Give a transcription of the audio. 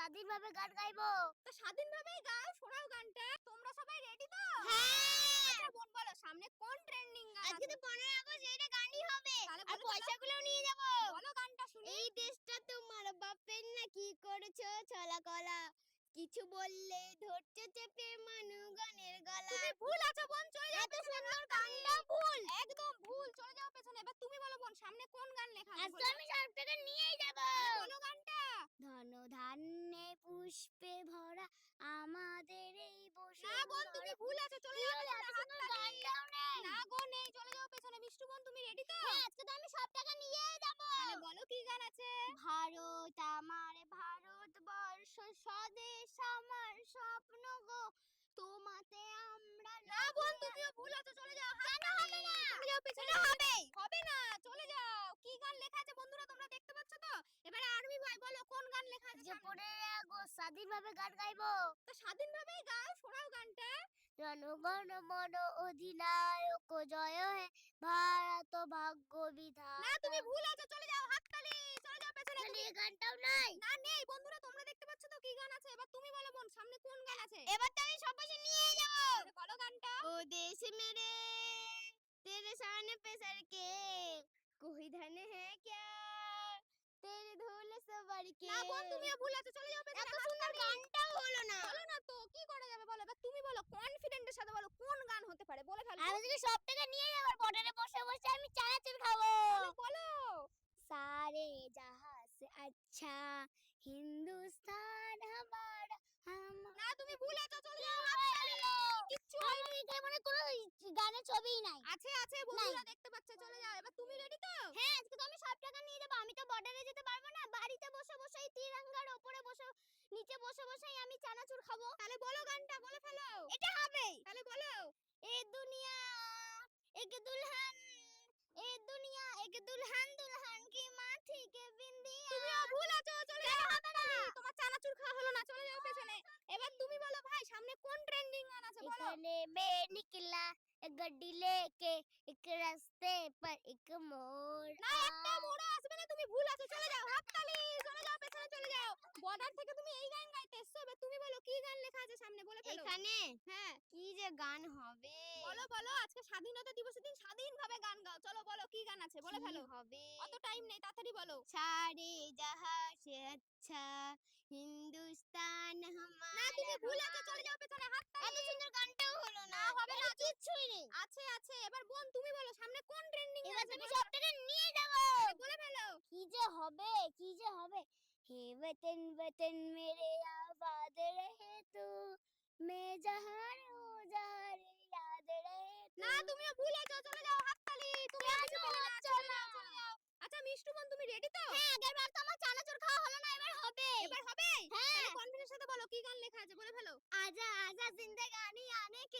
স্বাধীনভাবে গান গাইবো। তো স্বাধীনভাবেই গাও শোনাও গানটা। তোমরা সবাই রেডি তো? হ্যাঁ। আচ্ছা বোন বলো সামনে কোন ট্রেন্ডিং গান আজকে তো পনেরোই আগস্ট এইটা গানই হবে। আর বলো। নিয়ে যাব। বলো গানটা শুনি। এই দেশটা তোমার বাপের না কি করেছ? ছলা কলা কিছু বললে ধরছো চেপে মানু গানের গলা। তুমি ভুল আছো বোন চলে যাও এত সুন্দর গানটা ভুল। একদম ভুল চলে যাও পেছনে। এবার তুমি বলো বোন সামনে কোন গান লেখা আছে? আমি সব টাকা নিয়েই যাব তাহলে বলো গানটা ধন ধান্যে পুষ্পে ভরা আমাদের এই বসে না বোন তুমি ভুল আছো চলে যাও। না গো নেই চলে যাও পেছনে। মিষ্টু বোন তুমি রেডি তো? হ্যাঁ, আজকে তো আমি সব টাকা নিয়েই যাব। তাহলে বলো কি গান আছে? ভারত আমার ভারতবর্ষ স্বদেশ আমার স্বপ্ন গো। তোমাতে আমরা না বোন তুমিও ভুল আছো চলে যাও কেন হবে না? চলে যাও পেছনে। হবে? হবে না চলে যাও কি গান লেখা আছে বন্ধুরা তোমরা দেখতে পাচ্ছ তো এবারে আরবি ভাই বলো কোন গান লেখা আছে যে সামনে? পনেরোই আগস্ট স্বাধীনভাবে গান গাইবো তো স্বাধীনভাবেই গাও শোনাও গানটা জনগণ মন অধিনায়ক জয় হে ভারত ভাগ্য বিধান না তুমি ভুল আছো চলে যাও হাততালি চলে যাও পেছনে তুমি এই গানটাও নাই না নেই বন্ধুরা তোমরা দেখতে পাচ্ছ তো কি গান আছে এবার তুমি বলো বোন সামনে কোন গান আছে এবার তো আমি সব পয়সা নিয়ে যাবো তাহলে বলো গানটা ओ देश मेरे तेरे सामने पे सर के कोई धन है क्या तेरे धूल सवर के না বোন তুমিও ভুল আছো চলে যাও পেছনে এত সুন্দর গানটাও হলো না বলো না তো কি করা যাবে বলো এবার তুমি বলো কনফিডেন্টের সাথে বলো কোন গান হতে পারে বলে ফেলো আমি যদি সব টাকা নিয়ে যাবার বর্ডারে বসে বসে আমি চানাচুর খাবো বলো, বলো सारे जहां से अच्छा हिंदुस्तान हमारा हम না তুমি ভুল আছো চলে যাও হাততালি কিচ্ছু আমার এখানে মানে কোনো গানের ছবিই নাই আছে আছে বন্ধুরা দেখতে পাচ্ছে চলে যাও এবার তুমি রেডি তো হ্যাঁ আজকে তো আমি সব টাকা নিয়ে যাবো নিচে বসে বসেই আমি চানাচুর খাব। তাহলে বলো গানটা বলে ফেলো। এটা হবে। তাহলে বলো। এ দুনিয়া এক দুলহান এ দুনিয়া এক দুলহান দুলহান কি মাথি কে বিন্দিয়া। তুমিও ভুল আছো চলে যাও। হাততালি তোমার চানাচুর খাওয়া হলো না চলে যাও পেছনে। এবার তুমি বলো ভাই সামনে কোন ট্রেন্ডিং গান আছে বলো। এখানে মে নিকলা গাড়ি লেকে এক রাস্তে পর এক মোড় না একটা মোড়ে আসবে না তুমি ভুল আছো চলে যাও হাততালি চলে যাও পেছনে চলে যাও। বর্ডার থেকে তুমি এই গান গাইতে এবার তুমি বলো কি গান লেখা আছে সামনে বলে ফেলো। এখানে? হ্যাঁ। কি যে গান হবে? বলো বলো আজকে স্বাধীনতা দিবসের দিন স্বাধীনভাবে গান গাও চলো বলো কি গান আছে বলে ফেলো। হবে? অত টাইম নেই তাড়াতাড়ি বলো। সারে জাহা সে আচ্ছা হিন্দুস্তান হামারা না তুমি ভুল আছো চলে যাও পেছনে হাততালি। এত সুন্দর গানটাও হলো না। হবে না কিছুই নেই। আছে আছে এবার বন্ধু আছে আমি সব টাকা নিয়ে যাব। বলে ফেলো। কি যে হবে কি যে হবে? হে वतन वतन मेरे आबाद रहे तू मैं जहां हो जहां याद रहे না তুমিও ভুল আছো চলে যাও হাততালি। তুমি আছো চলে যাও আচ্ছা মিষ্টু বোন তুমি রেডি তো? হ্যাঁ আগের বার তো আমার চানাচুর খাওয়া হলো না এবার হবে। এবার হবে? হ্যাঁ। কনফিডেন্সের সাথে বলো কি গান লেখা আছে বলে ফেলো। আজা আজা জিন্দেগানি আনে কে